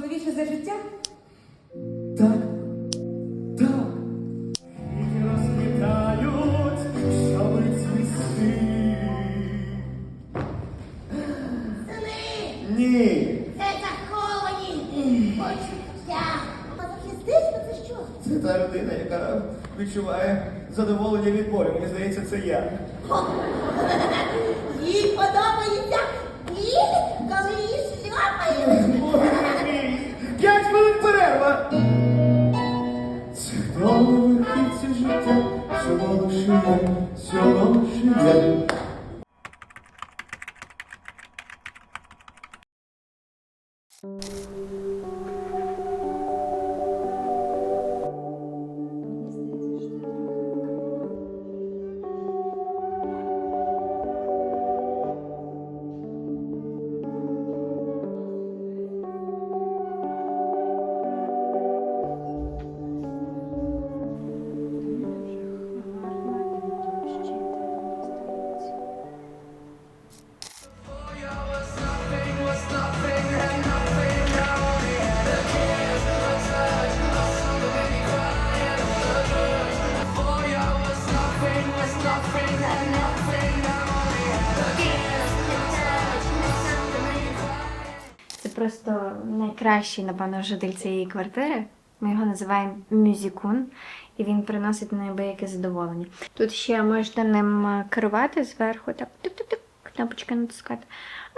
важливіше за життя? Так. Так. І розквітають, цвісти. Сини! Ні. Це заховані почуття. Мазохістично це що? Це та людина, яка відчуває задоволення від болю. Мені здається, це я. Їй подобається біль, коли її перерва! Це довго верхівці життя, всього лише є, всього. Найкращий, напевно, житель цієї квартири. Ми його називаємо Мюзікун, і він приносить неабияке задоволення. Тут ще можна ним е, керувати зверху, так тик-тик-тик, кнопочка натискати.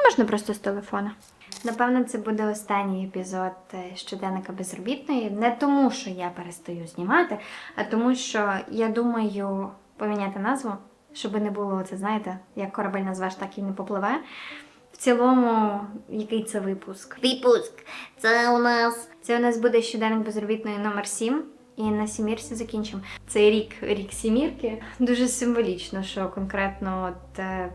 Можна просто з телефона. Напевно, це буде останній епізод е, щоденника безробітної. Не тому, що я перестаю знімати, а тому, що я думаю поміняти назву, щоб не було це, знаєте, як корабель назвеш, так і не попливе. Цілому, який це випуск? Випуск. Це у нас Це у нас буде щоденник безробітної номер 7 і на сімірці закінчимо. Цей рік рік сімірки. Дуже символічно, що конкретно от е,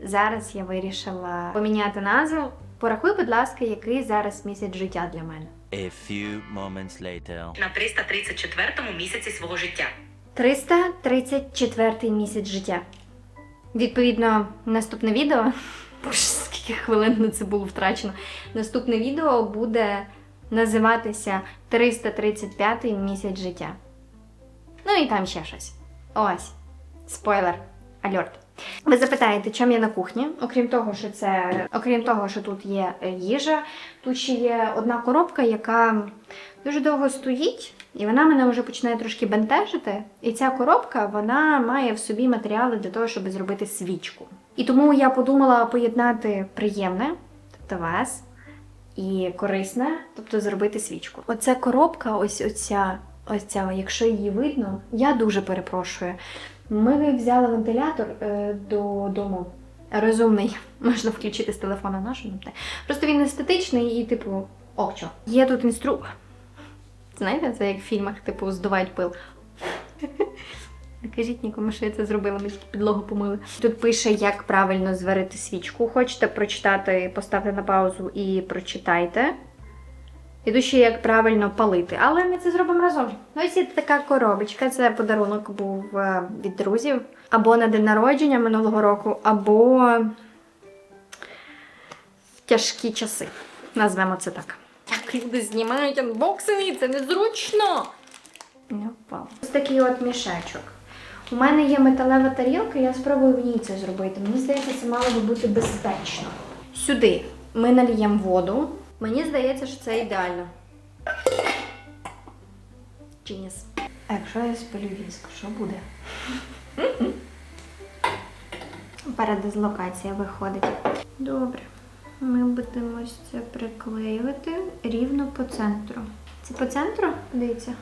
зараз я вирішила поміняти назву. Порахуй, будь ласка, який зараз місяць життя для мене. A few moments later. на 334-му місяці свого життя. 334 місяць життя. Відповідно, наступне відео. Скільки хвилин на це було втрачено. Наступне відео буде називатися 335 місяць життя. Ну і там ще щось. Ось. Спойлер. Альорт. Ви запитаєте, чому я на кухні? Окрім того, що це, окрім того, що тут є е, їжа, тут ще є одна коробка, яка дуже довго стоїть, і вона мене вже починає трошки бентежити. І ця коробка вона має в собі матеріали для того, щоб зробити свічку. І тому я подумала поєднати приємне, тобто вас, і корисне, тобто зробити свічку. Оця коробка, ось оця, ось ця, якщо її видно, я дуже перепрошую. Ми взяли вентилятор е, додому. Розумний, можна включити з телефона нашого. Просто він естетичний і, типу, ох, що. Є тут інстру. Знаєте, це як в фільмах, типу, здувають пил. Не кажіть нікому, що я це зробила, ми тільки підлогу помили. Тут пише, як правильно зварити свічку. Хочете прочитати, поставте на паузу і прочитайте. І тут ще як правильно палити. Але ми це зробимо разом. Ось є така коробочка. Це подарунок був е, від друзів. Або на день народження минулого року, або в тяжкі часи. Назвемо це так. Так люди знімають анбоксинги, це незручно. Не впав. Ось такий от мішечок. У мене є металева тарілка, я спробую в ній це зробити. Мені здається, це мало би бути безпечно. Сюди ми наліємо воду. Мені здається, що це ідеально. Genius. А якщо я спалю віск, що буде? Передислокація виходить. Добре. Ми будемо це приклеювати рівно по центру. Це по центру, дивіться?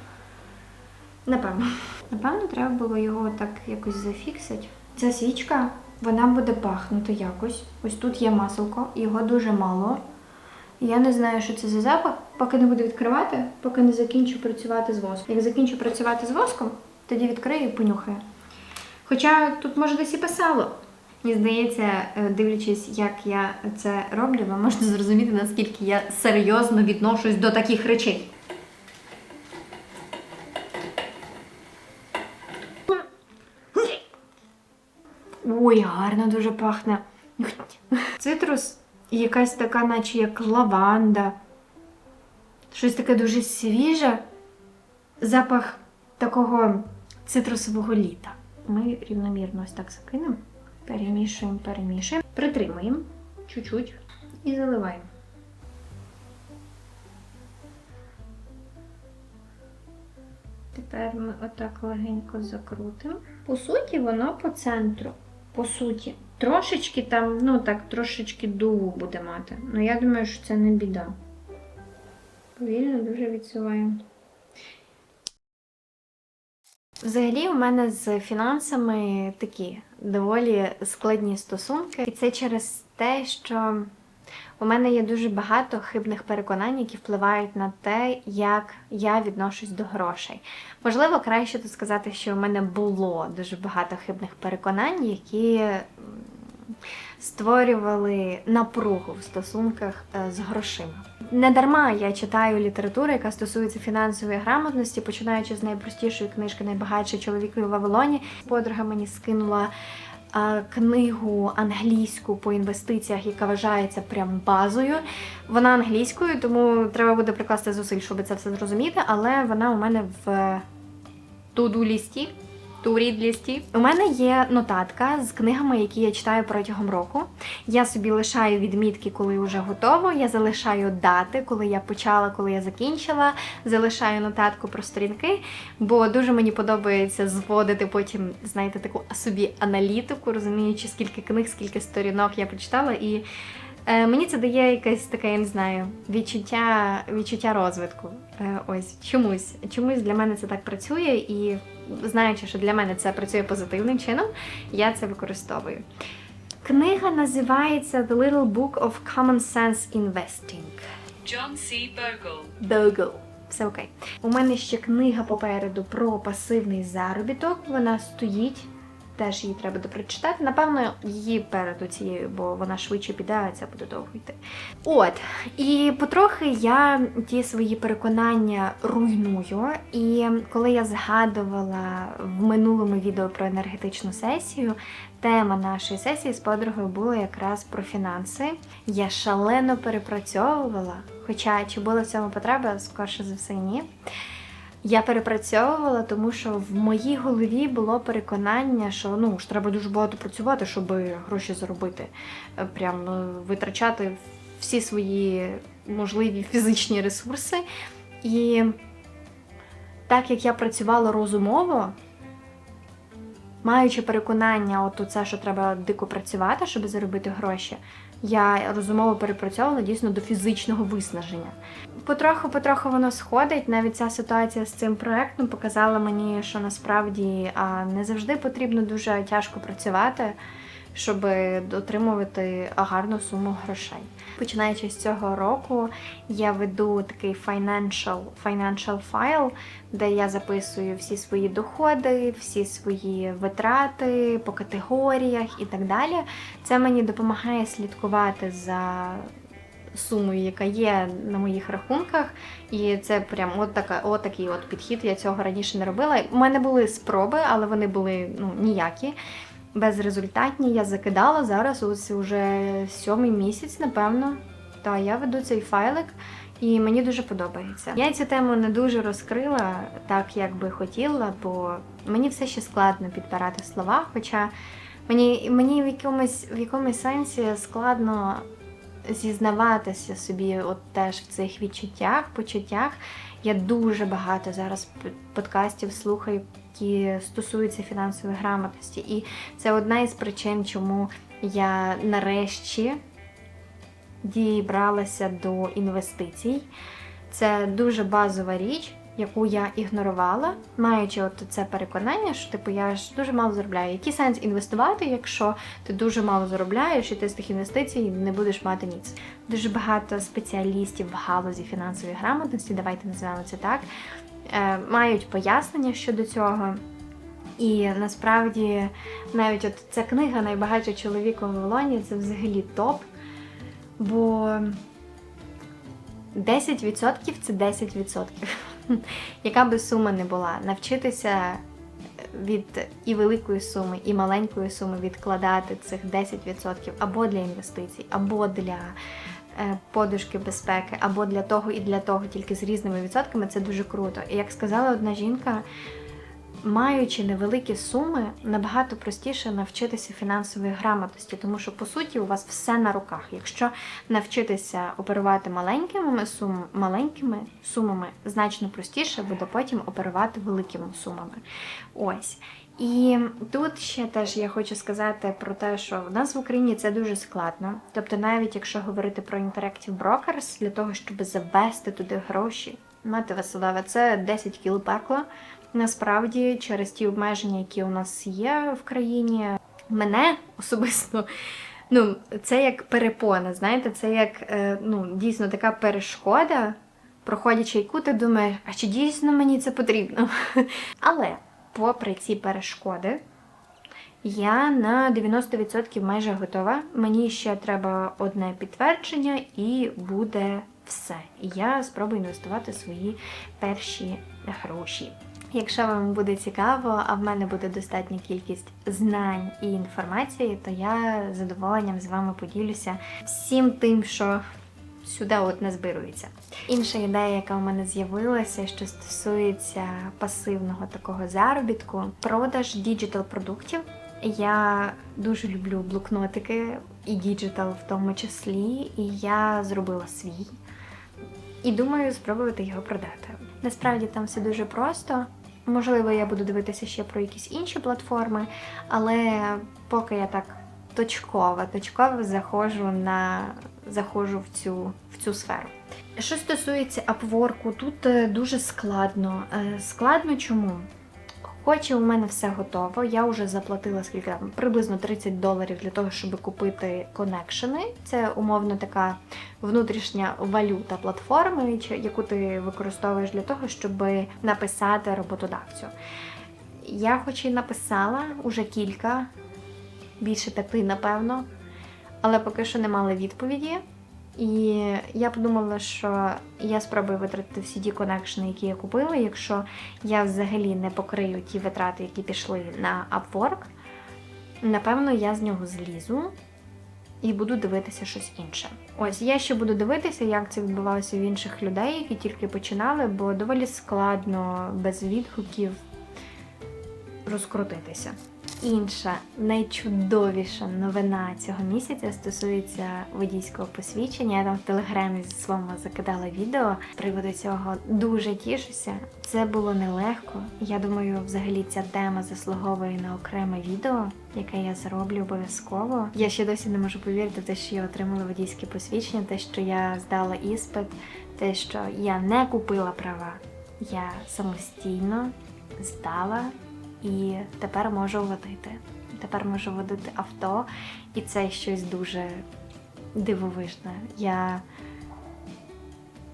Напевно. Напевно, треба було його так якось зафіксити. Ця свічка, вона буде пахнути якось. Ось тут є маселко, його дуже мало. Я не знаю, що це за запах, поки не буду відкривати, поки не закінчу працювати з воском. Як закінчу працювати з воском, тоді відкрию і понюхаю. Хоча тут може десь і писало. Мені здається, е, дивлячись, як я це роблю, ви можете зрозуміти, наскільки я серйозно відношусь до таких речей. Ой, гарно дуже пахне. Цитрус і якась така, наче як лаванда. Щось таке дуже свіже, запах такого цитрусового літа. Ми рівномірно ось так закинемо, перемішуємо, перемішуємо, притримуємо чуть-чуть і заливаємо. Тепер ми отак легенько закрутимо. По суті, воно по центру. По суті. Трошечки там, ну так, трошечки дугу буде мати. Ну я думаю, що це не біда. Повільно дуже відсуваємо. Взагалі, у мене з фінансами такі доволі складні стосунки. І це через те, що у мене є дуже багато хибних переконань, які впливають на те, як я відношусь до грошей. Можливо, краще тут сказати, що у мене було дуже багато хибних переконань, які створювали напругу в стосунках е, з грошима. Не дарма я читаю літературу, яка стосується фінансової грамотності, починаючи з найпростішої книжки Найбагатший чоловік у Вавилоні. Подруга мені скинула книгу англійську по інвестиціях, яка вважається прям базою. Вона англійською, тому треба буде прикласти зусиль, щоб це все зрозуміти, але вона у мене в туду лісті. Турід лісті. У мене є нотатка з книгами, які я читаю протягом року. Я собі лишаю відмітки, коли вже готово. Я залишаю дати, коли я почала, коли я закінчила. Залишаю нотатку про сторінки, бо дуже мені подобається зводити потім, знаєте, таку собі аналітику, розуміючи, скільки книг, скільки сторінок я прочитала. І е, мені це дає якесь таке, я не знаю, відчуття, відчуття розвитку. Е, ось чомусь. Чомусь для мене це так працює, і знаючи, що для мене це працює позитивним чином, я це використовую. Книга називається The Little Book of Common Sense Investing. John C. Bogle. Bogle. Все окей. У мене ще книга попереду про пасивний заробіток. Вона стоїть. Теж її треба допрочитати. Напевно, її перед цією, бо вона швидше піде, а це буде довго йти. От. І потрохи я ті свої переконання руйную. І коли я згадувала в минулому відео про енергетичну сесію, тема нашої сесії з подругою була якраз про фінанси. Я шалено перепрацьовувала, хоча чи була в цьому потреба, скорше за все, ні. Я перепрацьовувала, тому що в моїй голові було переконання, що ну ж треба дуже багато працювати, щоб гроші заробити. Е, Прям е, витрачати всі свої можливі фізичні ресурси. І так як я працювала розумово, маючи переконання, от це, що треба дико працювати, щоб заробити гроші, я розумово перепрацьовувала дійсно до фізичного виснаження. Потроху-потроху воно сходить. Навіть ця ситуація з цим проектом показала мені, що насправді не завжди потрібно дуже тяжко працювати, щоб отримувати гарну суму грошей. Починаючи з цього року, я веду такий financial, financial file, де я записую всі свої доходи, всі свої витрати по категоріях і так далі. Це мені допомагає слідкувати за сумою, яка є на моїх рахунках. І це прям от, така, от такий от підхід. Я цього раніше не робила. У мене були спроби, але вони були ну, ніякі. Безрезультатні, я закидала зараз, ось уже сьомий місяць, напевно. Та я веду цей файлик, і мені дуже подобається. Я цю тему не дуже розкрила так, як би хотіла, бо мені все ще складно підбирати слова. Хоча мені, мені в якомусь в якомусь сенсі складно зізнаватися собі от теж в цих відчуттях, почуттях. Я дуже багато зараз подкастів слухаю, які стосуються фінансової грамотності. І це одна із причин, чому я нарешті дібралася до інвестицій. Це дуже базова річ, яку я ігнорувала, маючи от це переконання, що типу я ж дуже мало заробляю. Який сенс інвестувати, якщо ти дуже мало заробляєш і ти з тих інвестицій не будеш мати ніц? Дуже багато спеціалістів в галузі фінансової грамотності, давайте називаємо це так, мають пояснення щодо цього. І насправді навіть от ця книга Найбагатший чоловік у Вавилоні це взагалі топ. Бо 10% це 10%. Яка би сума не була, навчитися від і великої суми, і маленької суми відкладати цих 10% або для інвестицій, або для е, подушки безпеки, або для того і для того, тільки з різними відсотками, це дуже круто. І як сказала одна жінка, маючи невеликі суми, набагато простіше навчитися фінансової грамотності, тому що по суті у вас все на руках. Якщо навчитися оперувати маленькими сум, маленькими сумами, значно простіше буде потім оперувати великими сумами. Ось. І тут ще теж я хочу сказати про те, що в нас в Україні це дуже складно. Тобто, навіть якщо говорити про Interactive Brokers, для того, щоб завести туди гроші, мати Василеве, це 10 кіл пекла. Насправді, через ті обмеження, які у нас є в країні, мене особисто. Ну, це як перепона, знаєте, це як е, ну, дійсно така перешкода, проходячи яку ти думаєш, а чи дійсно мені це потрібно? Але попри ці перешкоди, я на 90% майже готова. Мені ще треба одне підтвердження, і буде все. Я спробую інвестувати свої перші гроші. Якщо вам буде цікаво, а в мене буде достатня кількість знань і інформації, то я з задоволенням з вами поділюся всім тим, що сюди от не збирується. Інша ідея, яка у мене з'явилася, що стосується пасивного такого заробітку, продаж діджитал продуктів. Я дуже люблю блокнотики і діджитал в тому числі, і я зробила свій. І думаю спробувати його продати. Насправді там все дуже просто. Можливо, я буду дивитися ще про якісь інші платформи, але поки я так точково, точково заходжу на заходжу в цю, в цю сферу. Що стосується Upwork, тут е, дуже складно. Е, Складно чому? Хоч у мене все готово, я вже заплатила скільки там приблизно 30 доларів для того, щоб купити коннекшени. Це умовно така внутрішня валюта платформи, яку ти використовуєш для того, щоб написати роботодавцю. Я хоч і написала уже кілька, більше п'яти, напевно, але поки що не мала відповіді. І я подумала, що я спробую витратити всі ті коннекшени, які я купила. Якщо я взагалі не покрию ті витрати, які пішли на Upwork, напевно, я з нього злізу і буду дивитися щось інше. Ось я ще буду дивитися, як це відбувалося в інших людей, які тільки починали, бо доволі складно без відгуків розкрутитися. Інша найчудовіша новина цього місяця стосується водійського посвідчення. Я там в телеграмі зі своєму закидала відео з приводу цього. Дуже тішуся. Це було нелегко. Я думаю, взагалі ця тема заслуговує на окреме відео, яке я зроблю обов'язково. Я ще досі не можу повірити те, що я отримала водійське посвідчення, те, що я здала іспит, те, що я не купила права. Я самостійно здала і тепер можу водити. Тепер можу водити авто, і це щось дуже дивовижне. Я,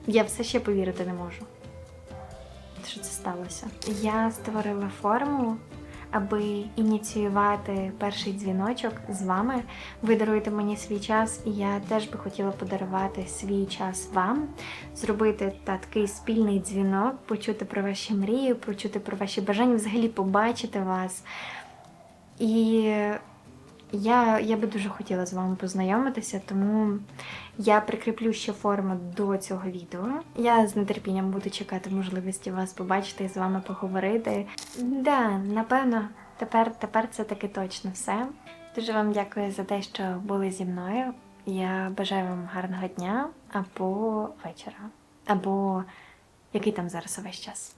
я все ще повірити не можу, що це сталося. Я створила форму, аби ініціювати перший дзвіночок з вами. Ви даруєте мені свій час, і я теж би хотіла подарувати свій час вам, зробити та, такий спільний дзвінок, почути про ваші мрії, почути про ваші бажання, взагалі побачити вас. І я, я би дуже хотіла з вами познайомитися, тому я прикріплю ще форму до цього відео. Я з нетерпінням буду чекати можливості вас побачити і з вами поговорити. Да, напевно, тепер, тепер це таки точно все. Дуже вам дякую за те, що були зі мною. Я бажаю вам гарного дня або вечора, або який там зараз увесь час.